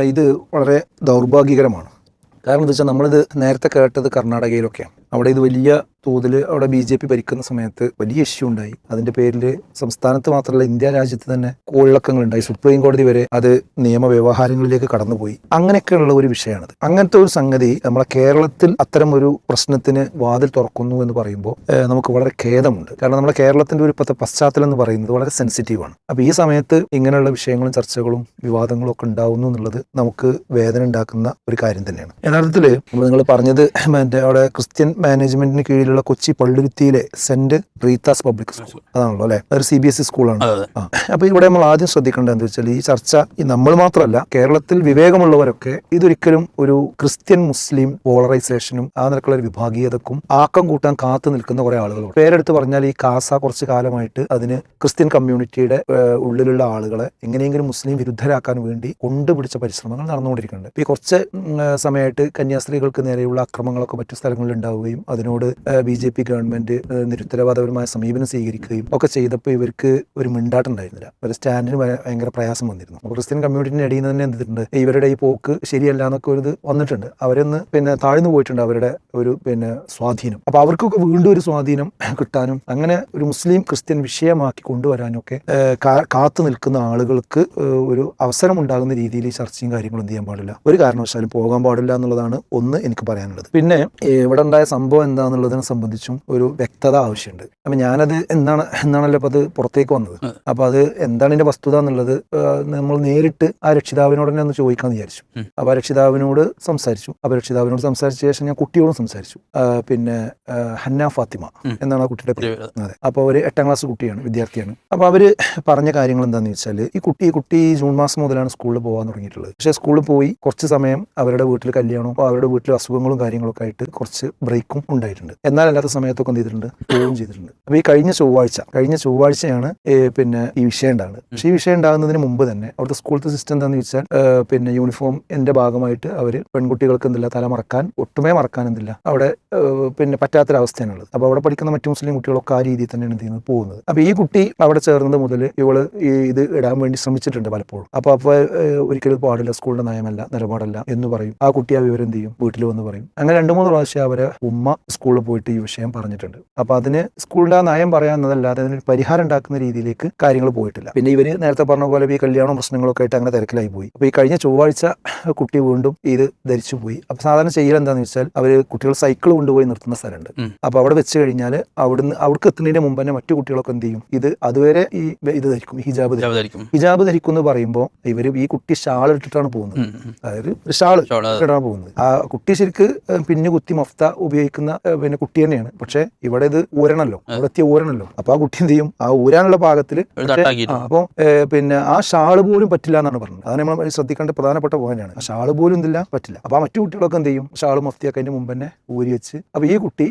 ഇത് വളരെ ദൗർഭാഗ്യകരമാണ്. കാരണം എന്താ വെച്ചാൽ നമ്മളിത് നേരത്തെ കേട്ടത് കർണാടകയിലൊക്കെയാണ്. അവിടെ ഇത് വലിയ തോതിൽ അവിടെ ബി ജെ പി ഭരിക്കുന്ന സമയത്ത് വലിയ ഇഷ്യൂ ഉണ്ടായി. അതിന്റെ പേരിൽ സംസ്ഥാനത്ത് മാത്രമല്ല ഇന്ത്യ രാജ്യത്ത് തന്നെ കോളിളക്കങ്ങൾ ഉണ്ടായി സുപ്രീം കോടതി വരെ അത് നിയമ വ്യവഹാരങ്ങളിലേക്ക് കടന്നുപോയി. അങ്ങനെയൊക്കെയുള്ള ഒരു വിഷയമാണത്. അങ്ങനത്തെ ഒരു സംഗതി നമ്മളെ കേരളത്തിൽ അത്തരം ഒരു പ്രശ്നത്തിന് വാതിൽ തുറക്കുന്നു എന്ന് പറയുമ്പോൾ നമുക്ക് വളരെ ഖേദമുണ്ട്. കാരണം നമ്മുടെ കേരളത്തിന്റെ ഒരു പശ്ചാത്തലം എന്ന് പറയുന്നത് വളരെ സെൻസിറ്റീവാണ് അപ്പോൾ ഈ സമയത്ത് ഇങ്ങനെയുള്ള വിഷയങ്ങളും ചർച്ചകളും വിവാദങ്ങളും ഒക്കെ ഉണ്ടാവുന്നു എന്നുള്ളത് നമുക്ക് വേദന ഉണ്ടാക്കുന്ന ഒരു കാര്യം തന്നെയാണ്. യഥാർത്ഥത്തിൽ നിങ്ങൾ പറഞ്ഞത് മറ്റേ അവിടെ ക്രിസ്ത്യൻ മാനേജ്മെന്റിന് കീഴിലുള്ള കൊച്ചി പള്ളുരുത്തിയിലെ സെന്റ് റീതാസ് പബ്ലിക് സ്കൂൾ. അതാണല്ലോ അല്ലെ? ഒരു സി ബി എസ് ഇ സ്കൂളാണ് അപ്പൊ ഇവിടെ നമ്മൾ ആദ്യം ശ്രദ്ധിക്കേണ്ടത് എന്താ വെച്ചാൽ ഈ ചർച്ച ഈ നമ്മൾ മാത്രമല്ല കേരളത്തിൽ വിവേകമുള്ളവരൊക്കെ ഇതൊരിക്കലും ഒരു ക്രിസ്ത്യൻ മുസ്ലിം പോളറൈസേഷനും ആ നിലക്കുള്ള ഒരു വിഭാഗീയതക്കും ആക്കം കൂട്ടാൻ കാത്തു നിൽക്കുന്ന കുറെ ആളുകളുണ്ട് പേരെടുത്ത് പറഞ്ഞാൽ ഈ കാസ കുറച്ച് കാലമായിട്ട് അതിന് ക്രിസ്ത്യൻ കമ്മ്യൂണിറ്റിയുടെ ഉള്ളിലുള്ള ആളുകളെ എങ്ങനെയെങ്കിലും മുസ്ലിം വിരുദ്ധരാക്കാൻ വേണ്ടി കൊണ്ടുപിടിച്ച പരിശ്രമങ്ങൾ നടന്നുകൊണ്ടിരിക്കുന്നുണ്ട്. ഈ കുറച്ച് സമയമായിട്ട് കന്യാസ്ത്രീകൾക്ക് നേരെയുള്ള അക്രമങ്ങളൊക്കെ മറ്റു സ്ഥലങ്ങളിൽ ഉണ്ടാവുകയും അതിനോട് ബി ജെ പി ഗവൺമെന്റ് നിരുത്തരവാദപരമായ സമീപനം സ്വീകരിക്കുകയും ഒക്കെ ചെയ്തപ്പോൾ ഇവർക്ക് ഒരു മിണ്ടാട്ടുണ്ടായിരുന്നില്ല ഒരു സ്റ്റാൻഡിന് ഭയ- ഭയങ്കര പ്രയാസം വന്നിരുന്നു. അപ്പോൾ ക്രിസ്ത്യൻ കമ്മ്യൂണിറ്റിന് ഇടയിൽ തന്നെ എന്തിട്ടുണ്ട് ഇവരുടെ ഈ പോക്ക് ശരിയല്ല എന്നൊക്കെ ഒരു ഇത് വന്നിട്ടുണ്ട്. അവരൊന്ന് പിന്നെ താഴ്ന്നു പോയിട്ടുണ്ട് അവരുടെ ഒരു പിന്നെ സ്വാധീനം. അപ്പൊ അവർക്കൊക്കെ വീണ്ടും ഒരു സ്വാധീനം കിട്ടാനും അങ്ങനെ ഒരു മുസ്ലിം ക്രിസ്ത്യൻ വിഷയമാക്കി കൊണ്ടുവരാനും ഒക്കെ കാത്തു നിൽക്കുന്ന ആളുകൾക്ക് ഒരു അവസരം ഉണ്ടാകുന്ന രീതിയിൽ ചർച്ചയും കാര്യങ്ങളും എന്ത് ചെയ്യാൻ പാടില്ല. ഒരു കാരണവശാലും പോകാൻ പാടില്ല എന്നുള്ളതാണ് ഒന്ന് എനിക്ക് പറയാനുള്ളത്. പിന്നെ ഇവിടെ ഉണ്ടായ സംഭവം എന്താണെന്നുള്ളതിനെ സംബന്ധിച്ചും ഒരു വ്യക്തത ആവശ്യമുണ്ട്. അപ്പൊ ഞാനത് എന്താണ് എന്നാണല്ലോ അപ്പൊ അത് പുറത്തേക്ക് വന്നത്. അപ്പൊ അത് എന്താണ് ഇതിന്റെ വസ്തുത എന്നുള്ളത് നമ്മൾ നേരിട്ട് ആ രക്ഷിതാവിനോട് തന്നെ ഒന്ന് ചോദിക്കാന്ന് വിചാരിച്ചു. അപ്പോൾ അപ്പൊ ആ രക്ഷിതാവിനോട് സംസാരിച്ചു. അപ്പൊ രക്ഷിതാവിനോട് സംസാരിച്ച ശേഷം ഞാൻ കുട്ടിയോടും സംസാരിച്ചു. പിന്നെ ഹന്ന ഫാത്തിമ എന്നാണ് ആ കുട്ടിയുടെ പേര്. അതെ. അപ്പോൾ ഒരു എട്ടാം ക്ലാസ് കുട്ടിയാണ് വിദ്യാർത്ഥിയാണ്. അപ്പോൾ അവർ പറഞ്ഞ കാര്യങ്ങൾ എന്താണെന്ന് വെച്ചാൽ ഈ കുട്ടി ഈ കുട്ടി ജൂൺ മാസം മുതലാണ് സ്കൂളിൽ പോകാൻ തുടങ്ങിയിട്ടുള്ളത്. പക്ഷേ സ്കൂളിൽ പോയി കുറച്ച് സമയം അവരുടെ വീട്ടിൽ കല്യാണവും അപ്പോൾ അവരുടെ വീട്ടിൽ അസുഖങ്ങളും കാര്യങ്ങളൊക്കെ ആയിട്ട് കുറച്ച് ബ്രേക്കും ഉണ്ടായിട്ടുണ്ട് എന്നാൽ അല്ലാത്ത സമയത്തൊക്കെ എന്ത് ചെയ്തിട്ടുണ്ട്? പോവുകയും ചെയ്തിട്ടുണ്ട്. അപ്പോൾ ഈ കഴിഞ്ഞ ചൊവ്വാഴ്ച കഴിഞ്ഞ ചൊവ്വാഴ്ചയാണ് പിന്നെ ഈ വിഷയം ഉണ്ടാകുന്നത്. പക്ഷേ ഈ വിഷയം ഉണ്ടാകുന്നതിന് മുമ്പ് തന്നെ അവിടുത്തെ സ്കൂളത്തെ സിസ്റ്റം എന്താണെന്ന് വെച്ചാൽ പിന്നെ യൂണിഫോം എന്റെ ഭാഗമായിട്ട് അവർ പെൺകുട്ടികൾക്ക് എന്തില്ല തല മറക്കാൻ ഒട്ടുമേ മറക്കാൻ എന്തില്ല. അവിടെ പിന്നെ പറ്റാത്തൊരവസ്ഥയാണുള്ളത്. അപ്പോൾ അവിടെ പഠിക്കുന്ന മറ്റു മുസ്ലിം കുട്ടികളൊക്കെ ആ രീതിയിൽ തന്നെയാണ് എന്ത് ചെയ്യുന്നത്? പോകുന്നത്. അപ്പോൾ ഈ കുട്ടി അവിടെ ചേർന്നത് മുതൽ ഇവൾ ഈ ഇത് ഇടാൻ വേണ്ടി ശ്രമിച്ചിട്ടുണ്ട് പലപ്പോഴും. അപ്പോൾ അപ്പോൾ ഒരിക്കലും പാടില്ല സ്കൂളിന്റെ നയമല്ല നിലപാടല്ല എന്ന് പറയും. ആ കുട്ടി ആ വിവരം എന്ത് ചെയ്യും? വീട്ടിൽ വന്ന് പറയും. അങ്ങനെ രണ്ട് മൂന്ന് പ്രാവശ്യം അവരെ ഉമ്മ സ്കൂളിൽ പോയിട്ട് ഈ വിഷയം പറഞ്ഞിട്ടുണ്ട്. അപ്പോൾ അതിന് സ്കൂളിന്റെ ആ നയം പറയാന്നതല്ലാതെ അതിനൊരു പരിഹാരം ഉണ്ടാക്കുന്ന രീതിയിലേക്ക് കാര്യങ്ങൾ പോയിട്ടില്ല. പിന്നെ ഇവർ നേരത്തെ പറഞ്ഞ പോലെ ഈ കല്യാണം പ്രശ്നങ്ങളൊക്കെ ആയിട്ട് അങ്ങനെ തിരക്കിലായി പോയി. അപ്പോൾ ഈ കഴിഞ്ഞ ചൊവ്വാഴ്ച കുട്ടി വീണ്ടും ഇത് ധരിച്ചു പോയി. അപ്പോൾ സാധാരണ ചെയ്യൽ എന്താണെന്ന് വെച്ചാൽ അവർ കുട്ടികൾ സൈക്കിൾ കൊണ്ടുപോയി നിർത്തുന്ന സ്ഥലമുണ്ട്. അപ്പൊ അപ്പോൾ അവിടെ വെച്ച് കഴിഞ്ഞാൽ അവിടുന്ന് അവിടേക്ക് എത്തുന്നതിന് മുമ്പ് തന്നെ മറ്റു കുട്ടികളൊക്കെ എന്ത് ചെയ്യും? ഇത് അതുവരെ ഈ ഇത് ധരിക്കും ഹിജാബ് ധരിക്കും. ഹിജാബ് ധരിക്കും. എന്ന് പറയുമ്പോൾ ഇവർ ഈ കുട്ടി ഷാൾ ഇട്ടിട്ടാണ് പോകുന്നത്. അതായത് ഷാൾ ഇട്ടിട്ടാണ് പോകുന്നത്. ആ കുട്ടി ശരിക്ക് പിന്നെ പിന്നു കുത്തി മഫ്ത ഉപയോഗിക്കുന്ന പിന്നെ കുട്ടി തന്നെയാണ്. പക്ഷെ ഇവിടെ ഇത് ഊരണല്ലോ. അവിടെ എത്തിയ ഊരണല്ലോ. അപ്പൊ ആ കുട്ടി എന്ത് ചെയ്യും? ആ ഊരാനുള്ള പാകത്തിൽ അപ്പോൾ പിന്നെ ആ ഷാൾ പോലും പറ്റില്ല എന്നാണ് പറഞ്ഞത്. അതാണ് നമ്മൾ ശ്രദ്ധിക്കേണ്ട പ്രധാനപ്പെട്ട പോയിന്റാണ് ആ ഷാൾ പോലും എന്തില്ല? പറ്റില്ല. അപ്പൊ ആ മറ്റു കുട്ടികളൊക്കെ എന്ത് ചെയ്യും? ഷാൾ മഫ്തിയൊക്കെ അതിന്റെ മുമ്പ് തന്നെ ഊരി വെച്ച്. അപ്പൊ ഈ കുട്ടി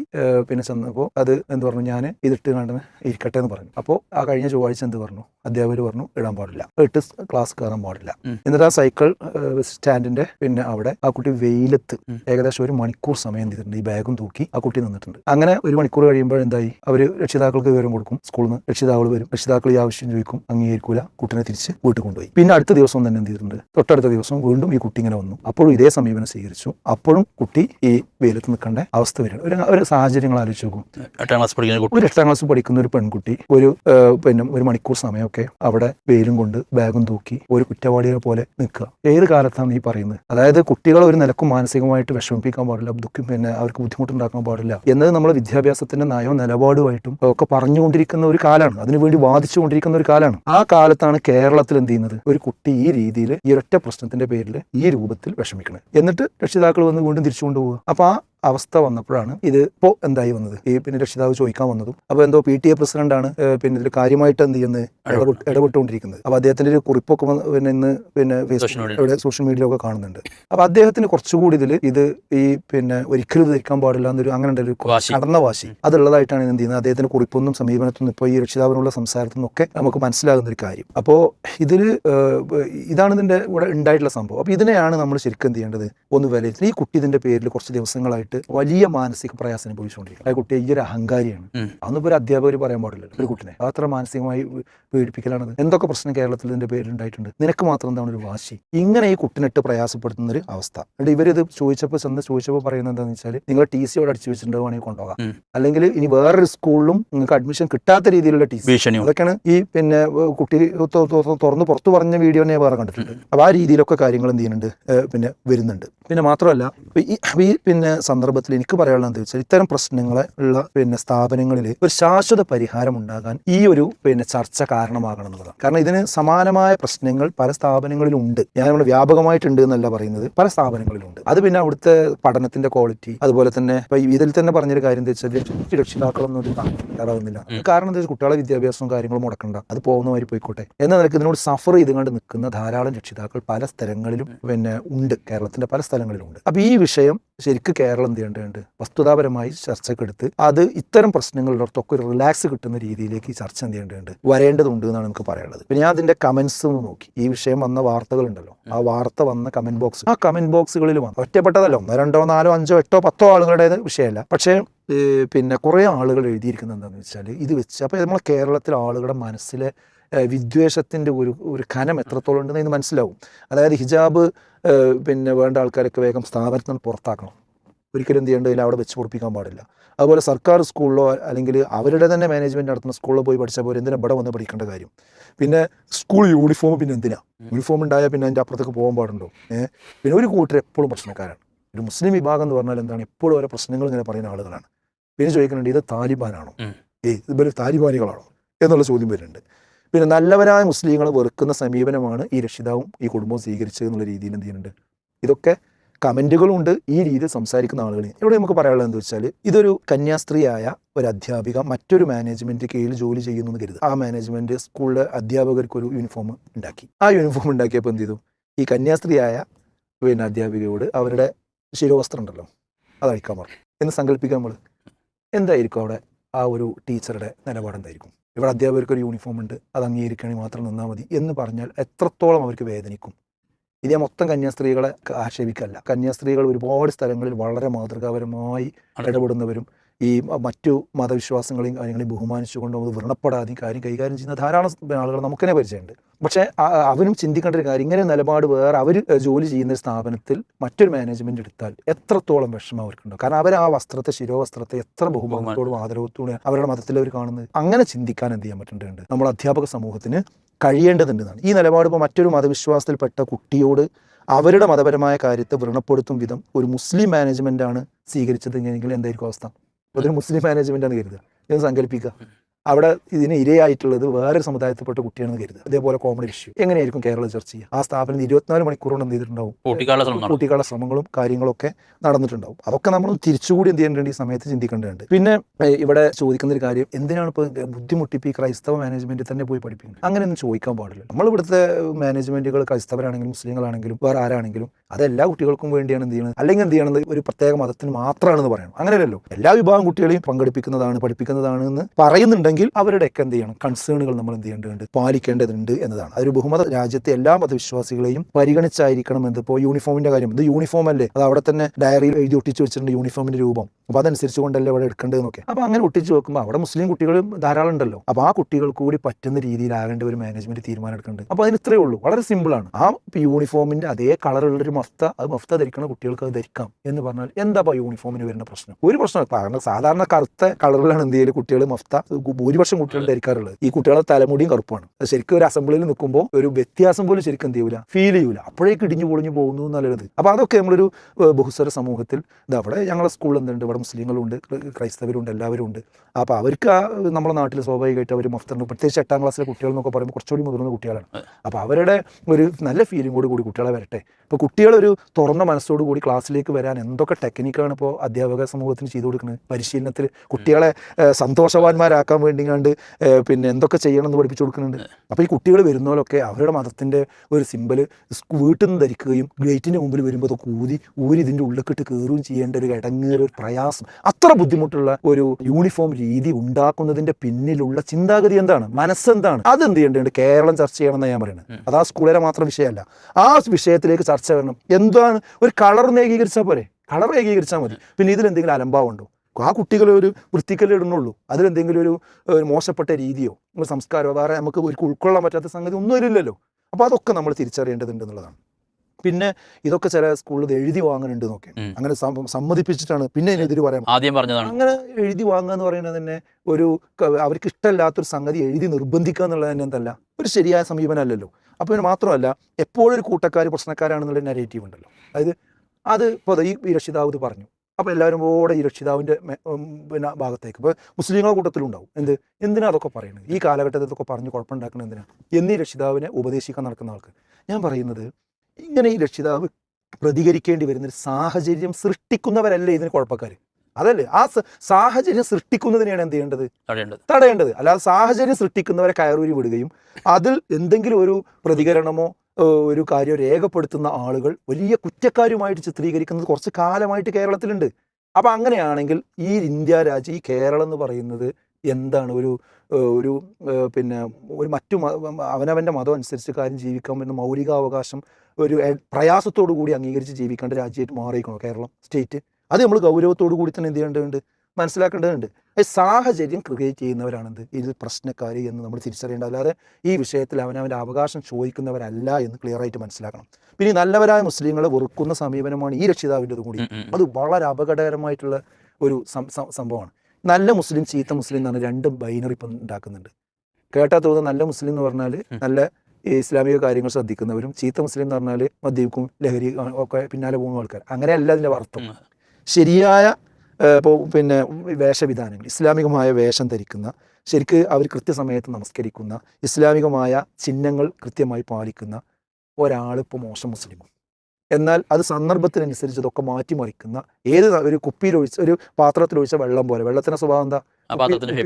പിന്നെ ചെന്നപ്പോൾ അത് എന്ത് പറഞ്ഞു? ഞാൻ ഇതിട്ട് കണ്ടെന്ന് ഇരിക്കട്ടെ എന്ന് പറഞ്ഞു. അപ്പോൾ ആ കഴിഞ്ഞ ചൊവ്വാഴ്ച എന്ത് പറഞ്ഞു? അധ്യാപകർ പറഞ്ഞു ഇടാൻ പാടില്ല. ഇട്ട് ക്ലാസ് കയറാൻ പാടില്ല. എന്നിട്ട് ആ സൈക്കിൾ സ്റ്റാൻഡിന്റെ പിന്നെ അവിടെ ആ കുട്ടി വെയിലത്ത് ഏകദേശം ഒരു മണിക്കൂർ സമയം ചെയ്തിട്ടുണ്ട്? ഈ ബാഗും തൂക്കി ആ കുട്ടി നിന്നിട്ടുണ്ട്. അങ്ങനെ ഒരു മണിക്കൂർ കഴിയുമ്പോൾ എന്തായി? അവർ രക്ഷിതാക്കൾക്ക് വിവരം കൊടുക്കും. സ്കൂളിൽ നിന്ന് രക്ഷിതാക്കൾ വരും. രക്ഷിതാക്കൾ ഈ ആവശ്യം ചോദിക്കും. അംഗീകരിക്കൂല. കുട്ടിനെ തിരിച്ച് വീട്ടിൽ കൊണ്ടുപോയി. പിന്നെ അടുത്ത ദിവസം തന്നെ എന്ത് ചെയ്തിട്ടുണ്ട്? തൊട്ടടുത്ത ദിവസം വീണ്ടും ഈ കുട്ടി ഇങ്ങനെ വന്നു. അപ്പോഴും ഇതേ സമീപനം സ്വീകരിച്ചു. അപ്പോഴും കുട്ടി ഈ വെയിലത്ത് നിൽക്കേണ്ട അവസ്ഥ വരികയാണ്. ഒരു ഒരു സാഹചര്യങ്ങൾ ആലോചിച്ച് നോക്കും. എട്ടാം ക്ലാസ് പഠിക്കുന്ന ഒരു എട്ടാം ക്ലാസ് പഠിക്കുന്ന ഒരു പെൺകുട്ടി ഒരു പിന്നെ ഒരു മണിക്കൂർ സമയമൊക്കെ അവിടെ വെയിലും കൊണ്ട് ബാഗും തൂക്കി ഒരു കുറ്റവാളിയെ പോലെ നിൽക്കുക. ഏത് കാലത്താണ് ഈ പറയുന്നത്? അതായത് കുട്ടികളെ ഒരു നിലക്കും മാനസികമായിട്ട് വിഷമിപ്പിക്കാൻ പാടില്ല. ദുഃഖം പിന്നെ അവർക്ക് ബുദ്ധിമുട്ടുണ്ടാക്കാൻ പാടില്ല. എന്നത് നമ്മുടെ വിദ്യാഭ്യാസത്തിന്റെ നയവും നിലപാടുമായിട്ടും ഒക്കെ പറഞ്ഞുകൊണ്ടിരിക്കുന്ന ഒരു കാലമാണ് അതിനുവേണ്ടി വാദിച്ചുകൊണ്ടിരിക്കുന്ന ഒരു കാലമാണ് ആ കാലത്താണ് കേരളത്തിൽ എന്ത് ചെയ്യുന്നത്? ഒരു കുട്ടി ഈ രീതിയിൽ ഈ ഒറ്റ പ്രശ്നത്തിന്റെ പേരിൽ ഈ രൂപത്തിൽ വിഷമിക്കുന്നത് എന്നിട്ട് രക്ഷിതാക്കൾ വന്ന് വീണ്ടും തിരിച്ചു കൊണ്ടുപോകുക അപ്പൊ ആ അവസ്ഥ വന്നപ്പോഴാണ് ഇത് ഇപ്പോ എന്തായി വന്നത്? ഈ പിന്നെ രക്ഷിതാവ് ചോദിക്കാൻ വന്നതും. അപ്പൊ എന്തോ പി ടി എ പ്രസിഡന്റാണ് ആണ് പിന്നെ ഇതിൽ കാര്യമായിട്ട് എന്ത് ചെയ്യുന്നത്? ഇടപെട്ട് ഇടപെട്ടുകൊണ്ടിരിക്കുന്നത്. അപ്പൊ അദ്ദേഹത്തിന്റെ ഒരു കുറിപ്പൊക്കെ പിന്നെ ഇന്ന് പിന്നെ ഫേസ്ബുക്കിലൂടെ സോഷ്യൽ മീഡിയയിലൊക്കെ കാണുന്നുണ്ട്. അപ്പൊ അദ്ദേഹത്തിന് കുറച്ചുകൂടി ഇതിൽ ഇത് ഈ പിന്നെ ഒരിക്കലും ധരിക്കാൻ പാടില്ല എന്നൊരു അങ്ങനെ ഒരു നടന്ന കടന്ന വാശി. അതുള്ളതായിട്ടാണ് എന്ത് ചെയ്യുന്നത്? അദ്ദേഹത്തിന്റെ കുറിപ്പൊന്നും സമീപനത്തൊന്നും ഇപ്പോൾ ഈ രക്ഷിതാവിനുള്ള സംസാരത്തിൽ നിന്നൊക്കെ നമുക്ക് മനസ്സിലാകുന്ന ഒരു കാര്യം. അപ്പോൾ ഇതിൽ ഇതാണ് ഇതിന്റെ ഇവിടെ ഉണ്ടായിട്ടുള്ള സംഭവം. അപ്പോൾ ഇതിനെയാണ് നമ്മൾ ശരിക്കും എന്ത് ചെയ്യേണ്ടത്? ഒന്ന് വിലയിരുത്തി ഈ കുട്ടി ഇതിന്റെ പേരിൽ കുറച്ച് ദിവസങ്ങളായിട്ട് കണ്ടിട്ട് വലിയ മാനസിക പ്രയാസം അനുഭവിച്ചുകൊണ്ടിരിക്കും ആ കുട്ടി ഈ ഒരു അഹങ്കാരിയാണ്. അന്നിപ്പോ അതൊന്നും ഒരു അധ്യാപകർ പറയാൻ പാടില്ല. ഒരു കുട്ടിനെ. അത്ര മാനസികമായി പീഡിപ്പിക്കലാണത് എന്തൊക്കെ പ്രശ്നം കേരളത്തിൽ ഇതിന്റെ പേരുണ്ടായിട്ടുണ്ട് നിനക്ക് മാത്രം എന്താണ് ഒരു വാശി? ഇങ്ങനെ ഈ കുട്ടിനിട്ട് പ്രയാസപ്പെടുത്തുന്ന ഒരു അവസ്ഥ. എന്നിട്ട് ഇവരിത് ചോദിച്ചപ്പോൾ ചെന്ന് ചോദിച്ചപ്പോൾ പറയുന്നത് എന്താണെന്ന് വെച്ചാൽ നിങ്ങൾ ടി സിയോട് അടിച്ചു വെച്ചിട്ടുണ്ടാവുകയാണെങ്കിൽ കൊണ്ടുപോകാം. അല്ലെങ്കിൽ ഇനി വേറൊരു സ്കൂളിലും നിങ്ങൾക്ക് അഡ്മിഷൻ കിട്ടാത്ത രീതിയിലുള്ള ടി സി. അതൊക്കെയാണ് ഈ പിന്നെ കുട്ടി തുറന്ന് പുറത്ത് പറഞ്ഞ വീഡിയോ തന്നെ വേറെ കണ്ടിട്ടുണ്ട്. അപ്പോൾ ആ രീതിയിലൊക്കെ കാര്യങ്ങൾ എന്ത് ചെയ്യുന്നുണ്ട്? പിന്നെ വരുന്നുണ്ട്. പിന്നെ മാത്രമല്ല ഈ ഈ പിന്നെ സന്ദർഭത്തിൽ എനിക്ക് പറയാനുള്ളത് എന്താ വെച്ചാൽ ഇത്തരം പ്രശ്നങ്ങളെ ഉള്ള പിന്നെ സ്ഥാപനങ്ങളിൽ ഒരു ശാശ്വത പരിഹാരം ഉണ്ടാകാൻ ഈ ഒരു പിന്നെ ചർച്ച കാരണമാകണം എന്നുള്ളതാണ്. കാരണം ഇതിന് സമാനമായ പ്രശ്നങ്ങൾ പല സ്ഥാപനങ്ങളിലും ഉണ്ട് ഞാൻ നമ്മൾ വ്യാപകമായിട്ടുണ്ട് എന്നല്ല പറയുന്നത്. പല സ്ഥാപനങ്ങളിലുണ്ട്. അത് പിന്നെ അവിടുത്തെ പഠനത്തിന്റെ ക്വാളിറ്റി അതുപോലെ തന്നെ ഇതിൽ തന്നെ പറഞ്ഞൊരു കാര്യം എന്താ വെച്ചാൽ രക്ഷ- രക്ഷിതാക്കളൊന്നും ഒരു തയ്യാറാവുന്നില്ല. കാരണം എന്താ വെച്ചാൽ കുട്ടികളെ വിദ്യാഭ്യാസവും കാര്യങ്ങളും മുടക്കണ്ട. അത് പോകുന്ന മാതിരി പോയിക്കോട്ടെ. എന്ന നിലയ്ക്ക് ഇതിനോട് സഫർ ചെയ്തുകൊണ്ട് നിൽക്കുന്ന ധാരാളം രക്ഷിതാക്കൾ പല സ്ഥലങ്ങളിലും പിന്നെ ഉണ്ട്. കേരളത്തിന്റെ പല സ്ഥലങ്ങളിലും ഉണ്ട് അപ്പൊ ഈ വിഷയം ശരിക്കും കേരളം എന്ത് ചെയ്യേണ്ടതുണ്ട് വസ്തുതാപരമായി ചർച്ചക്കെടുത്ത് അത് ഇത്തരം പ്രശ്നങ്ങളിലൊക്കെ ഒരു റിലാക്സ് കിട്ടുന്ന രീതിയിലേക്ക് ഈ ചർച്ച എന്ത് ചെയ്യേണ്ടതുണ്ട് വരേണ്ടതുണ്ട് എന്നാണ് നമുക്ക് പറയാനുള്ളത്. പിന്നെ ഞാൻ അതിന്റെ കമന്റ്സ് നോക്കി. ഈ വിഷയം വന്ന വാർത്തകളുണ്ടല്ലോ. ആ വാർത്ത വന്ന കമന്റ് ബോക്സ് ആ കമന്റ് ബോക്സുകളിൽ വന്നു ഒറ്റപ്പെട്ടതല്ല ഒന്നോ രണ്ടോ നാലോ അഞ്ചോ എട്ടോ പത്തോ ആളുകളുടേത് വിഷയമല്ല. പക്ഷേ പിന്നെ കുറേ ആളുകൾ എഴുതിയിരിക്കുന്നത് എന്താണെന്ന് വെച്ചാൽ ഇത് വെച്ച് അപ്പോൾ നമ്മളെ കേരളത്തിലെ ആളുകളുടെ മനസ്സിലെ വിദ്വേഷത്തിന്റെ വിദ്വേഷത്തിന്റെ ഒരു ഒരു കനം എത്രത്തോളം ഉണ്ടെന്ന് ഇത് മനസ്സിലാവും. അതായത് ഹിജാബ് പിന്നെ വേണ്ട ആൾക്കാരൊക്കെ വേഗം സ്ഥാപനത്തിൽ നിന്ന് പുറത്താക്കണം. ഒരിക്കലും എന്ത് ചെയ്യേണ്ടതില്ല അവിടെ വെച്ച് പൊടിപ്പിക്കാൻ പാടില്ല. അതുപോലെ സർക്കാർ സ്കൂളിലോ അല്ലെങ്കിൽ അവരുടെ തന്നെ മാനേജ്മെന്റ് നടത്തുന്ന സ്കൂളിലോ പോയി പഠിച്ചാൽ പോലും എന്തിനാ ഇവിടെ വന്ന് പഠിക്കേണ്ട കാര്യം? പിന്നെ സ്കൂൾ യൂണിഫോം പിന്നെ എന്തിനാ? യൂണിഫോം ഉണ്ടായാൽ പിന്നെ അതിന്റെ അപ്പുറത്തേക്ക് പോകാൻ പാടുണ്ടോ? ഏഹ് പിന്നെ ഒരു കൂട്ടർ എപ്പോഴും പ്രശ്നക്കാരാണ്. ഒരു മുസ്ലിം വിഭാഗം എന്ന് പറഞ്ഞാൽ എന്താണ്? എപ്പോഴും ഓരോ പ്രശ്നങ്ങൾ ഇങ്ങനെ പറയുന്ന ആളുകളാണ്. പിന്നെ ചോദിക്കുന്നുണ്ട് ഇത് താലിബാനാണോ? ഏ ഏയ് ഇവർ താലിബാനികളാണോ? എന്നുള്ള ചോദ്യം വരുന്നുണ്ട്. പിന്നെ നല്ലവരായ മുസ്ലിങ്ങളെ വെറുക്കുന്ന സമീപനമാണ് ഈ രക്ഷിതാവും ഈ കുടുംബവും സ്വീകരിച്ചത് എന്നുള്ള രീതിയിൽ എന്ത് ചെയ്യുന്നുണ്ട്? ഇതൊക്കെ കമന്റുകളുണ്ട് ഈ രീതിയിൽ സംസാരിക്കുന്ന ആളുകൾ ഇവിടെ നമുക്ക് പറയാനുള്ളത് എന്താ വെച്ചാൽ ഇതൊരു കന്യാസ്ത്രീയായ ഒരു അധ്യാപിക മറ്റൊരു മാനേജ്മെന്റ് കീഴിൽ ജോലി ചെയ്യുന്നു എന്ന് കരുതുക. ആ മാനേജ്മെന്റ് സ്കൂളിലെ അധ്യാപകർക്ക് ഒരു യൂണിഫോം ഉണ്ടാക്കി. ആ യൂണിഫോം ഉണ്ടാക്കിയപ്പോൾ എന്ത് ചെയ്തു? ഈ കന്യാസ്ത്രീയായ പിന്നെ അധ്യാപികയോട് അവരുടെ ശിരോവസ്ത്രം ഉണ്ടല്ലോ അത് അഴിക്കാൻ പറഞ്ഞു. എന്ന് സങ്കല്പിക്കാൻ നമ്മൾ എന്തായിരിക്കും അവിടെ ആ ഒരു ടീച്ചറുടെ നിലപാട് എന്തായിരിക്കും? ഇവിടെ അധ്യാപകർക്ക് ഒരു യൂണിഫോം ഉണ്ട് അത് അംഗീകരിക്കണമെങ്കിൽ മാത്രം നിന്നാൽ മതി എന്ന് പറഞ്ഞാൽ എത്രത്തോളം അവർക്ക് വേദനിക്കും? ഇത് മൊത്തം കന്യാസ്ത്രീകളെ ആക്ഷേപിക്കല്ല. കന്യാസ്ത്രീകൾ ഒരുപാട് സ്ഥലങ്ങളിൽ വളരെ മാതൃകാപരമായി ഇടപെടുന്നവരും ഈ മറ്റു മതവിശ്വാസങ്ങളെയും കാര്യങ്ങളെയും ബഹുമാനിച്ചുകൊണ്ട് അത് വ്രണപ്പെടാതെയും കാര്യം കൈകാര്യം ചെയ്യുന്ന ധാരാളം ആളുകൾ നമുക്ക് തന്നെ പരിചയമുണ്ട്. പക്ഷേ അവനും ചിന്തിക്കേണ്ട ഒരു കാര്യം ഇങ്ങനെ നിലപാട് വേറെ അവർ ജോലി ചെയ്യുന്ന ഒരു സ്ഥാപനത്തിൽ മറ്റൊരു മാനേജ്മെന്റ് എടുത്താൽ എത്രത്തോളം വിഷമം അവർക്കുണ്ടോ കാരണം അവർ ആ വസ്ത്രത്തെ ശിരോവസ്ത്രത്തെ എത്ര ബഹുമാനത്തോടും ആദരവത്തോടും അവരുടെ മതത്തിൽ അവർ കാണുന്നത്. അങ്ങനെ ചിന്തിക്കാൻ എന്ത് ചെയ്യാൻ പറ്റേണ്ടതുണ്ട്? നമ്മൾ അധ്യാപക സമൂഹത്തിന് കഴിയേണ്ടതുണ്ടെന്നാണ്. ഈ നിലപാട് ഇപ്പോൾ മറ്റൊരു മതവിശ്വാസത്തിൽപ്പെട്ട കുട്ടിയോട് അവരുടെ മതപരമായ കാര്യത്തെ വ്രണപ്പെടുത്തും വിധം ഒരു മുസ്ലിം മാനേജ്മെന്റാണ് സ്വീകരിച്ചത് എങ്കിൽ എന്തായിരിക്കും അവസ്ഥ? അതൊരു മുസ്ലിം മാനേജ്മെന്റാണ് കരുതുക. എന്ന് സങ്കല്പിക്കുക. അവിടെ ഇതിന് ഇരയായിട്ടുള്ളത് വേറൊരു സമുദായത്തിൽപ്പെട്ട കുട്ടിയാണെന്ന് കരുതുക. അതേപോലെ കോമഡി ഇഷ്യൂ എങ്ങനെയായിരിക്കും കേരള ചർച്ച ചെയ്യുക? ആ സ്ഥാപനം ഇരുപത്തിനാല് മണിക്കൂർ കൊണ്ട് എന്ത് ചെയ്തിട്ടുണ്ടാവും. കൂട്ടിക്കാള ശ്രമങ്ങളും കാര്യങ്ങളൊക്കെ നടന്നിട്ടുണ്ടാവും. അതൊക്കെ നമ്മൾ തിരിച്ചുകൂടി എന്ത് ചെയ്യേണ്ടത് ഈ സമയത്ത് ചിന്തിക്കേണ്ടതുണ്ട്. പിന്നെ ഇവിടെ ചോദിക്കുന്ന ഒരു കാര്യം എന്തിനാണ് ഇപ്പോൾ ബുദ്ധിമുട്ടിപ്പ് ഈ ക്രൈസ്തവ മാനേജ്മെന്റ് തന്നെ പോയി പഠിപ്പിക്കുന്നത്? അങ്ങനെയൊന്നും ചോദിക്കാൻ പാടില്ല. നമ്മൾ ഇവിടുത്തെ മാനേജ്മെന്റുകൾ ക്രൈസ്തവരാണെങ്കിലും മുസ്ലിങ്ങളാണെങ്കിലും വേറെ ആരാണെങ്കിലും അത് എല്ലാ കുട്ടികൾക്കും വേണ്ടിയാണ് എന്ത് ചെയ്യുന്നത് അല്ലെങ്കിൽ എന്ത് ചെയ്യണത്? ഒരു പ്രത്യേക മതത്തിന് മാത്രമാണെന്ന് പറയണം. അങ്ങനെയല്ലല്ലോ. എല്ലാ വിഭാഗം കുട്ടികളെയും പങ്കെടുപ്പിക്കുന്നതാണ് പഠിപ്പിക്കുന്നതാണ് എന്ന് പറയുന്നുണ്ടെങ്കിൽ അവരുടെയൊക്കെ എന്ത് ചെയ്യണം? കൺസേണുകൾ നമ്മൾ എന്ത് ചെയ്യേണ്ടതുണ്ട്? പാലിക്കേണ്ടതുണ്ട് എന്നതാണ്. അതൊരു ബഹുമത രാജ്യത്തെ എല്ലാ മതവിശ്വാസികളെയും പരിഗണിച്ചായിരിക്കണം എന്ത് ഇപ്പോൾ യൂണിഫോമിന്റെ കാര്യം. ഇത് യൂണിഫോം അല്ലേ? അത് അവിടെ തന്നെ ഡയറിയിൽ എഴുതി ഒട്ടിച്ച് വെച്ചിട്ടുണ്ട് യൂണിഫോമിന്റെ രൂപം. അപ്പോൾ അതനുസരിച്ച് കൊണ്ടല്ലേ ഇവിടെ എടുക്കേണ്ടതെന്നൊക്കെ അപ്പോൾ അങ്ങനെ ഒട്ടിച്ച് വെക്കുമ്പോൾ അവിടെ മുസ്ലിം കുട്ടികളും ധാരാളം ഉണ്ടല്ലോ. അപ്പോൾ ആ കുട്ടികൾക്ക് കൂടി പറ്റുന്ന രീതിയിലാകേണ്ട ഒരു മാനേജ്മെന്റ് തീരുമാനം എടുക്കേണ്ടത് അപ്പോൾ അതിന് ഇത്രയേ ഉള്ളൂ. വളരെ സിമ്പിൾ ആണ്. ആ യൂണിഫോമിന്റെ അതേ കളറുള്ള ഒരു മഫ്ത അത് മഫ്ത ധരിക്കുന്ന കുട്ടികൾക്ക് അത് ധരിക്കാം എന്ന് പറഞ്ഞാൽ എന്താ യൂണിഫോമിന് വരുന്ന പ്രശ്നം? ഒരു പ്രശ്നം കാരണം സാധാരണ കറുത്ത കളറിലാണ് എന്ത് ചെയ്യൽ കുട്ടികൾ മഫ്ത ഭൂരിപക്ഷം കുട്ടികൾ ധരിക്കാറുള്ളത്. ഈ കുട്ടികളുടെ തലമുടിയും കറുപ്പാണ്. ശരിക്കും ഒരു അസംബ്ലിയിൽ നിൽക്കുമ്പോൾ ഒരു വ്യത്യാസം പോലും ശരിക്കും എന്ത് ചെയ്യൂല ഫീൽ ചെയ്യൂല. അപ്പോഴേക്ക് ഇടിഞ്ഞു പൊളിഞ്ഞു പോകുന്നു എന്നുള്ളത് അപ്പോൾ അതൊക്കെ നമ്മളൊരു ബഹുസ്വര സമൂഹത്തിൽ ഇത് അവിടെ ഞങ്ങളുടെ സ്കൂളിൽ എന്തുണ്ട് ഇവിടെ മുസ്ലിങ്ങളുണ്ട് ക്രൈ- ക്രൈസ്തവരുണ്ട് എല്ലാവരും ഉണ്ട് അപ്പോൾ അവർക്ക് ആ നമ്മുടെ നാട്ടിൽ സ്വാഭാവികമായിട്ട് അവർ മഫ്തറിന് പ്രത്യേകിച്ച് എട്ടാം ക്ലാസ്സിലെ കുട്ടികൾ എന്നൊക്കെ പറയുമ്പോൾ കുറച്ചുകൂടി മുതിർന്ന കുട്ടികളാണ്. അപ്പോൾ അവരുടെ ഒരു നല്ല ഫീലിംഗോട് കൂടി കുട്ടികളെ വരട്ടെ. ഇപ്പോൾ കുട്ടികളൊരു തുറന്ന മനസ്സോട് കൂടി ക്ലാസ്സിലേക്ക് വരാൻ എന്തൊക്കെ ടെക്നിക്കാണ് ഇപ്പോൾ അധ്യാപക സമൂഹത്തിന് ചെയ്തു കൊടുക്കുന്നത്? പരിശീലനത്തിൽ കുട്ടികളെ സന്തോഷവാന്മാരാക്കാൻ വേണ്ടി കണ്ട് പിന്നെ എന്തൊക്കെ ചെയ്യണം എന്ന് പഠിപ്പിച്ചു കൊടുക്കുന്നുണ്ട്. അപ്പോൾ ഈ കുട്ടികൾ വരുന്നവരൊക്കെ അവരുടെ മതത്തിന്റെ ഒരു സിമ്പൽ വീട്ടിൽ നിന്ന് ധരിക്കുകയും ഗേറ്റിന്റെ മുമ്പിൽ വരുമ്പോൾ അത് കൂതി ഊരി ഇതിന്റെ ഉള്ളിക്കിട്ട് കയറുകയും ചെയ്യേണ്ട ഒരു ഇടങ്ങേറിയ ഒരു പ്രയാസം അത്ര ബുദ്ധിമുട്ടുള്ള ഒരു യൂണിഫോം രീതി ഉണ്ടാക്കുന്നതിന്റെ പിന്നിലുള്ള ചിന്താഗതി എന്താണ്? മനസ്സെന്താണ്? അത് എന്ത് ചെയ്യേണ്ടതുണ്ട്? കേരളം ചർച്ച ചെയ്യണമെന്നാണ് ഞാൻ പറയുന്നത് അത് ആ സ്കൂളിലെ മാത്രം വിഷയമല്ല. ആ വിഷയത്തിലേക്ക് ചർച്ച വരണം. എന്താണ്? ഒരു കളർ ഏകീകരിച്ചാൽ പോരെ. കളർ ഏകീകരിച്ചാൽ മതി. പിന്നെ ഇതിലെന്തെങ്കിലും അലംഭാവുണ്ടോ ആ കുട്ടികളെ ഒരു വൃത്തിക്കല്ലേ ഇടുന്നുള്ളൂ. അതിലെന്തെങ്കിലും ഒരു മോശപ്പെട്ട രീതിയോ സംസ്കാരമോ വേറെ നമുക്ക് ഒരു ഉൾക്കൊള്ളാൻ പറ്റാത്ത സംഗതി ഒന്നും ഇല്ലല്ലോ അപ്പോൾ അതൊക്കെ നമ്മൾ തിരിച്ചറിയേണ്ടതുണ്ട് എന്നുള്ളതാണ്. പിന്നെ ഇതൊക്കെ ചില സ്കൂളിൽ എഴുതി വാങ്ങാനുണ്ട് നോക്കി അങ്ങനെ സമ്മതിപ്പിച്ചിട്ടാണ് പിന്നെ ഇതിനെതിരെ പറയാം ആദ്യം പറഞ്ഞതാണ്. അങ്ങനെ എഴുതി വാങ്ങുക എന്ന് പറയുന്നത് തന്നെ ഒരു അവർക്ക് ഇഷ്ടമില്ലാത്തൊരു സംഗതി എഴുതി നിർബന്ധിക്കുക എന്നുള്ളത് തന്നെ എന്തല്ല ഒരു ശരിയായ സമീപനമല്ലല്ലോ. അപ്പോൾ ഇതിന് മാത്രമല്ല എപ്പോഴും ഒരു കൂട്ടക്കാർ പ്രശ്നക്കാരാണെന്നുള്ള നെഗറ്റീവ് ഉണ്ടല്ലോ. അതായത് അത് ഇപ്പോൾ ഈ രക്ഷിതാവ് ഇത് പറഞ്ഞു. അപ്പോൾ എല്ലാവരും ഓടെ ഈ രക്ഷിതാവിന്റെ പിന്നെ ഭാഗത്തേക്ക്. ഇപ്പോൾ മുസ്ലിങ്ങളുടെ കൂട്ടത്തിലുണ്ടാവും എന്ത്? എന്തിനാ അതൊക്കെ പറയുന്നത്? ഈ കാലഘട്ടത്തിൽ ഇതൊക്കെ പറഞ്ഞ് കുഴപ്പമുണ്ടാക്കുന്നത് എന്തിനാ? എന്നീ രക്ഷിതാവിനെ ഉപദേശിക്കാൻ നടക്കുന്ന ആൾക്ക്. ഞാൻ പറയുന്നത് ഇങ്ങനെ ഈ രക്ഷിതാവ് പ്രതികരിക്കേണ്ടി വരുന്ന ഒരു സാഹചര്യം സൃഷ്ടിക്കുന്നവരല്ലേ ഇതിന് കുഴപ്പക്കാർ അതല്ലേ? ആ സാഹചര്യം സൃഷ്ടിക്കുന്നതിനെയാണ് എന്ത് ചെയ്യേണ്ടത്? തടയേണ്ടത്. തടയേണ്ടത്. അല്ലാതെ സാഹചര്യം സൃഷ്ടിക്കുന്നവരെ കയറൂരി വിടുകയും അതിൽ എന്തെങ്കിലും ഒരു പ്രതികരണമോ ഒരു കാര്യം രേഖപ്പെടുത്തുന്ന ആളുകൾ വലിയ കുറ്റക്കാരുമായിട്ട് ചിത്രീകരിക്കുന്നത് കുറച്ച് കാലമായിട്ട് കേരളത്തിലുണ്ട്. അപ്പം അങ്ങനെയാണെങ്കിൽ ഈ ഇന്ത്യ രാജ്യം ഈ കേരളം എന്ന് പറയുന്നത് എന്താണ് ഒരു ഒരു പിന്നെ ഒരു മറ്റു അവനവന്റെ മതം അനുസരിച്ച് കാര്യം ജീവിക്കാൻ പറ്റുന്ന മൗലികാവകാശം ഒരു പ്രയാസത്തോടു കൂടി അംഗീകരിച്ച് ജീവിക്കേണ്ട രാജ്യമായിട്ട് മാറിയിരിക്കണോ കേരളം സ്റ്റേറ്റ്. അത് നമ്മൾ ഗൗരവത്തോടു കൂടി തന്നെ എന്ത് ചെയ്യേണ്ടതുണ്ട്? മനസ്സിലാക്കേണ്ടതുണ്ട്. സാഹചര്യം ക്രിയേറ്റ് ചെയ്യുന്നവരാണെന്ത്? ഇതിൽ പ്രശ്നക്കാരി എന്ന് നമ്മൾ തിരിച്ചറിയേണ്ട. അല്ലാതെ ഈ വിഷയത്തിൽ അവനവന്റെ അവകാശം ചോദിക്കുന്നവരല്ല എന്ന് ക്ലിയർ ആയിട്ട് മനസ്സിലാക്കണം. പിന്നെ നല്ലവരായ മുസ്ലിങ്ങളെ വെറുക്കുന്ന സമീപനമാണ് ഈ രക്ഷിതാവിന്റെത് കൂടി. അത് വളരെ അപകടകരമായിട്ടുള്ള ഒരു സംഭവമാണ്. നല്ല മുസ്ലിം ചീത്ത മുസ്ലിം എന്ന് പറഞ്ഞാൽ രണ്ടും ബൈനറി ഇപ്പം ഉണ്ടാക്കുന്നുണ്ട് കേട്ടാ തോന്നുന്നത് നല്ല മുസ്ലിം എന്ന് പറഞ്ഞാൽ. നല്ല ഇസ്ലാമിക കാര്യങ്ങൾ ശ്രദ്ധിക്കുന്നവരും ചീത്ത മുസ്ലിം എന്ന് പറഞ്ഞാൽ മദ്യപിക്കും ലഹരി ഒക്കെ പിന്നാലെ പോകുന്ന ആൾക്കാർ അങ്ങനെയല്ല അതിന്റെ അർത്ഥം. ശരിയായ ഇപ്പോൾ പിന്നെ വേഷവിധാനങ്ങൾ ഇസ്ലാമികമായ വേഷം ധരിക്കുന്ന ശരിക്ക് അവർ കൃത്യസമയത്ത് നമസ്കരിക്കുന്ന ഇസ്ലാമികമായ ചിഹ്നങ്ങൾ കൃത്യമായി പാലിക്കുന്ന ഒരാളിപ്പോൾ മോശം മുസ്ലിമും എന്നാൽ അത് സന്ദർഭത്തിനനുസരിച്ച് ഇതൊക്കെ മാറ്റിമറിക്കുന്ന ഏത് ഒരു കുപ്പിയിൽ ഒഴിച്ച ഒരു പാത്രത്തിൽ ഒഴിച്ച വെള്ളം പോലെ. വെള്ളത്തിന്റെ സ്വഭാവം എന്താ?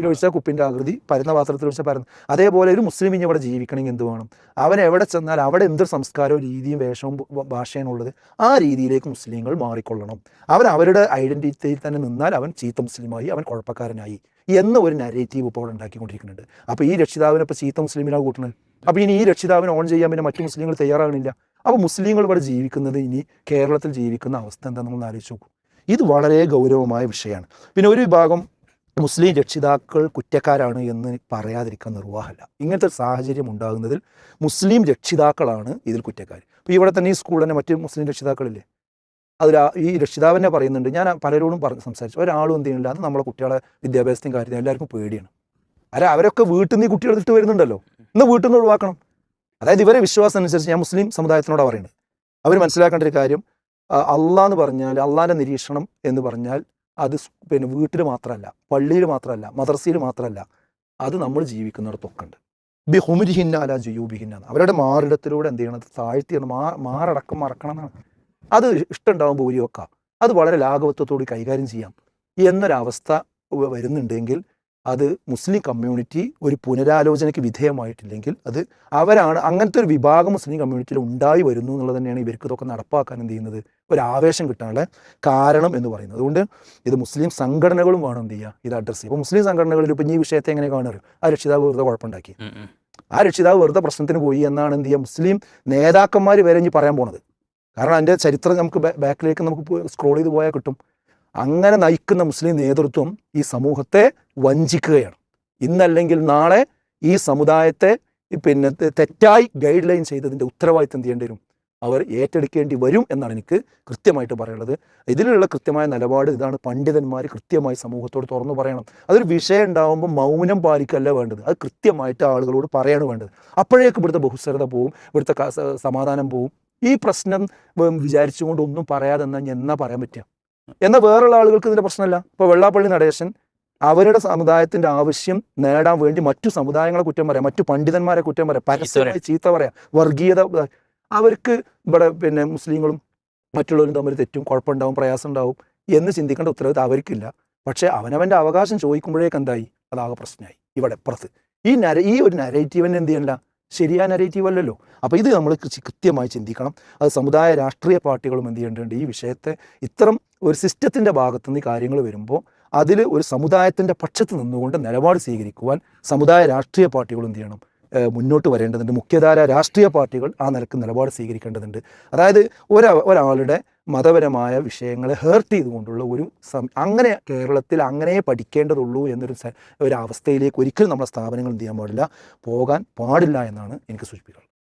ഒഴിച്ചാൽ കുപ്പിന്റെ ആകൃതി പരന്ന പാത്രത്തിൽ ഒഴിച്ച പരന്ന അതേപോലെ ഒരു മുസ്ലിം ഇനി ഇവിടെ ജീവിക്കണമെങ്കിൽ എന്ത് വേണം? അവൻ എവിടെ ചെന്നാൽ അവിടെ എന്തൊരു സംസ്കാരവും രീതിയും വേഷവും ഭാഷയാണ് ഉള്ളത് ആ രീതിയിലേക്ക് മുസ്ലിങ്ങൾ മാറിക്കൊള്ളണം. അവൻ അവരുടെ ഐഡന്റിറ്റിയിൽ തന്നെ നിന്നാൽ അവൻ ചീത്ത മുസ്ലിമായി അവൻ കുഴപ്പക്കാരനായി എന്ന ഒരു നരേറ്റീവ് ഇപ്പോൾ അവിടെ ഉണ്ടാക്കിക്കൊണ്ടിരിക്കുന്നുണ്ട്. അപ്പോൾ ഈ രക്ഷിതാവിനെ ഇപ്പോൾ ചീത്ത മുസ്ലിമിനാണ് കൂട്ടുന്നത് അപ്പോൾ ഇനി ഈ രക്ഷിതാവിനെ ഓൺ ചെയ്യാൻ പിന്നെ മറ്റു മുസ്ലിങ്ങൾ തയ്യാറാകണില്ല? അപ്പോൾ മുസ്ലിങ്ങൾ ഇവിടെ ജീവിക്കുന്നത് ഇനി കേരളത്തിൽ ജീവിക്കുന്ന അവസ്ഥ എന്താണെന്ന് ആലോചിച്ച് നോക്കൂ. ഇത് വളരെ ഗൗരവമായ വിഷയമാണ്. പിന്നെ ഒരു വിഭാഗം മുസ്ലിം രക്ഷിതാക്കൾ കുറ്റക്കാരാണ് എന്ന് പറയാതിരിക്കാൻ നിർവാഹമല്ല. ഇങ്ങനത്തെ സാഹചര്യം ഉണ്ടാകുന്നതിൽ മുസ്ലിം രക്ഷിതാക്കളാണ് ഇതിൽ കുറ്റക്കാർ ഇപ്പോൾ ഇവിടെ തന്നെ ഈ സ്കൂളിൽ തന്നെ മറ്റ് മുസ്ലിം രക്ഷിതാക്കളില്ലേ? അതിൽ ഈ രക്ഷിതാവ് തന്നെ പറയുന്നുണ്ട്. ഞാൻ പലരോടും പറഞ്ഞ് സംസാരിച്ചു. ഒരാളും എന്ത് ചെയ്യുന്നില്ല. അത് നമ്മളെ കുട്ടികളെ വിദ്യാഭ്യാസത്തിന്റെ കാര്യത്തിൽ എല്ലാവർക്കും പേടിയാണ്. അല്ല അവരൊക്കെ വീട്ടിൽ നിന്ന് ഈ കുട്ടികളെടുത്തിട്ട് വരുന്നുണ്ടല്ലോ. ഇന്ന് വീട്ടിൽ നിന്ന് ഒഴിവാക്കണം. അതായത് ഇവരെ വിശ്വാസം അനുസരിച്ച് ഞാൻ മുസ്ലിം സമുദായത്തിനോടാണ് പറയുന്നത്. അവർ മനസ്സിലാക്കേണ്ട ഒരു കാര്യം അള്ളാഹ് എന്ന് പറഞ്ഞാൽ അള്ളാഹിന്റെ നിരീക്ഷണം എന്ന് പറഞ്ഞാൽ അത് പിന്നെ വീട്ടിൽ മാത്രമല്ല പള്ളിയിൽ മാത്രമല്ല മദ്രസയിൽ മാത്രമല്ല അത് നമ്മൾ ജീവിക്കുന്നിടത്തൊക്കെ ഉണ്ട് ബി ഹുമിരിഹിന്ന അല അവരുടെ മാറിടത്തിലൂടെ എന്ത് ചെയ്യണം? താഴ്ത്തിയാണ് മാ മാറടക്കം മറക്കണം എന്നാണ്. അത് ഇഷ്ടമുണ്ടാവും ഭൂരിയൊക്കെ അത് വളരെ ലാഘവത്വത്തോട് കൈകാര്യം ചെയ്യാം. എന്നൊരവസ്ഥ വരുന്നുണ്ടെങ്കിൽ അത് മുസ്ലിം കമ്മ്യൂണിറ്റി ഒരു പുനരാലോചനയ്ക്ക് വിധേയമായിട്ടില്ലെങ്കിൽ അത് അവരാണ് അങ്ങനത്തെ ഒരു വിഭാഗം മുസ്ലിം കമ്മ്യൂണിറ്റിയിൽ ഉണ്ടായി വരുന്നു എന്നുള്ളത് തന്നെയാണ് ഇവർക്ക് ഇതൊക്കെ നടപ്പാക്കാൻ എന്ത് ചെയ്യുന്നത്? ഒരു ആവേശം കിട്ടാനുള്ള കാരണം എന്ന് പറയുന്നത്. അതുകൊണ്ട് ഇത് മുസ്ലിം സംഘടനകളും വേണം എന്ത് ചെയ്യുക? ഇത് അഡ്രസ്സ് ചെയ്യുക. അപ്പോൾ മുസ്ലിം സംഘടനകളിൽ ഇപ്പം ഈ വിഷയത്തെ എങ്ങനെ കാണാറ് ആ രക്ഷിതാവ് വെറുതെ കുഴപ്പമുണ്ടാക്കി. ആ രക്ഷിതാവ് വെറുതെ പ്രശ്നത്തിന് പോയി എന്നാണ് എന്ത് ചെയ്യുക? മുസ്ലിം നേതാക്കന്മാർ വരെ ഇനി പറയാൻ പോണത്. കാരണം അതിന്റെ ചരിത്രം നമുക്ക് ബാക്കിലേക്ക് നമുക്ക് സ്ക്രോൾ ചെയ്ത് പോയാൽ കിട്ടും. അങ്ങനെ നയിക്കുന്ന മുസ്ലിം നേതൃത്വം ഈ സമൂഹത്തെ വഞ്ചിക്കുകയാണ്. ഇന്നല്ലെങ്കിൽ നാളെ ഈ സമുദായത്തെ പിന്നെ തെറ്റായി ഗൈഡ് ലൈൻ ചെയ്തതിന്റെ ഉത്തരവാദിത്തം ചെയ്യേണ്ടി വരും? അവർ ഏറ്റെടുക്കേണ്ടി വരും എന്നാണ് എനിക്ക് കൃത്യമായിട്ട് പറയുന്നത് ഇതിലുള്ള കൃത്യമായ നിലപാട് ഇതാണ് പണ്ഡിതന്മാർ കൃത്യമായി സമൂഹത്തോട് തുറന്നു പറയണം. അതൊരു വിഷയം ഉണ്ടാകുമ്പോൾ മൗനം പാലിക്കല്ല വേണ്ടത്. അത് കൃത്യമായിട്ട് ആളുകളോട് പറയാണ് വേണ്ടത്. അപ്പോഴേക്ക് ഇവിടുത്തെ ബഹുസ്വരത പോവും ഇവിടുത്തെ സമാധാനം പോവും. ഈ പ്രശ്നം വിചാരിച്ചുകൊണ്ട് ഒന്നും പറയാതെ എന്നാൽ എന്നാ പറയാൻ പറ്റുക? എന്നാൽ വേറുള്ള ആളുകൾക്ക് ഇതിന്റെ പ്രശ്നമല്ല. ഇപ്പോൾ വെള്ളാപ്പള്ളി നടേശൻ അവരുടെ സമുദായത്തിന്റെ ആവശ്യം നേടാൻ വേണ്ടി മറ്റു സമുദായങ്ങളെ കുറ്റം പറയാം മറ്റു പണ്ഡിതന്മാരെ കുറ്റം പറയാം പരസ്യമായി ചീത്ത പറയാം വർഗീയത അവർക്ക് ഇവിടെ പിന്നെ മുസ്ലിങ്ങളും മറ്റുള്ളവരും തമ്മിൽ തെറ്റും കുഴപ്പമുണ്ടാവും പ്രയാസം ഉണ്ടാവും എന്ന് ചിന്തിക്കേണ്ട ഉത്തരവാദിത്തം അവർക്കില്ല. പക്ഷേ അവനവന്റെ അവകാശം ചോദിക്കുമ്പോഴേക്ക് എന്തായി? അതാകെ പ്രശ്നമായി. ഇവിടെ പുറത്ത്. ഈ നര ഈ ഒരു നരേറ്റീവിനെ എന്ത് ചെയ്യണ്ട ശരിയായ നരേറ്റീവ് അല്ലല്ലോ. അപ്പോൾ ഇത് നമ്മൾ കൃത്യമായി ചിന്തിക്കണം. അത് സമുദായ രാഷ്ട്രീയ പാർട്ടികളും എന്ത് ചെയ്യേണ്ടതുണ്ട്? ഈ വിഷയത്തെ ഇത്തരം ഒരു സിസ്റ്റത്തിന്റെ ഭാഗത്തു നിന്ന് ഈ കാര്യങ്ങൾ വരുമ്പോൾ അതിൽ ഒരു സമുദായത്തിന്റെ പക്ഷത്ത് നിന്നുകൊണ്ട് നിലപാട് സ്വീകരിക്കുവാൻ സമുദായ രാഷ്ട്രീയ പാർട്ടികൾ എന്ത് ചെയ്യണം മുന്നോട്ട് വരേണ്ടതുണ്ട്. മുഖ്യധാര രാഷ്ട്രീയ പാർട്ടികൾ ആ നിലയ്ക്ക് നിലപാട് സ്വീകരിക്കേണ്ടതുണ്ട്. അതായത് ഒരാ ഒരാളുടെ മതപരമായ വിഷയങ്ങളെ ഹേർട്ട് ചെയ്തുകൊണ്ടുള്ള ഒരു അങ്ങനെ കേരളത്തിൽ അങ്ങനെ പഠിക്കേണ്ടതുള്ളൂ എന്നൊരു ഒരു അവസ്ഥയിലേക്ക് ഒരിക്കലും നമ്മുടെ സ്ഥാപനങ്ങൾ എന്ത് ചെയ്യാൻ പാടില്ല പോകാൻ പാടില്ല എന്നാണ് എനിക്ക് സൂചിപ്പിക്കുന്നത്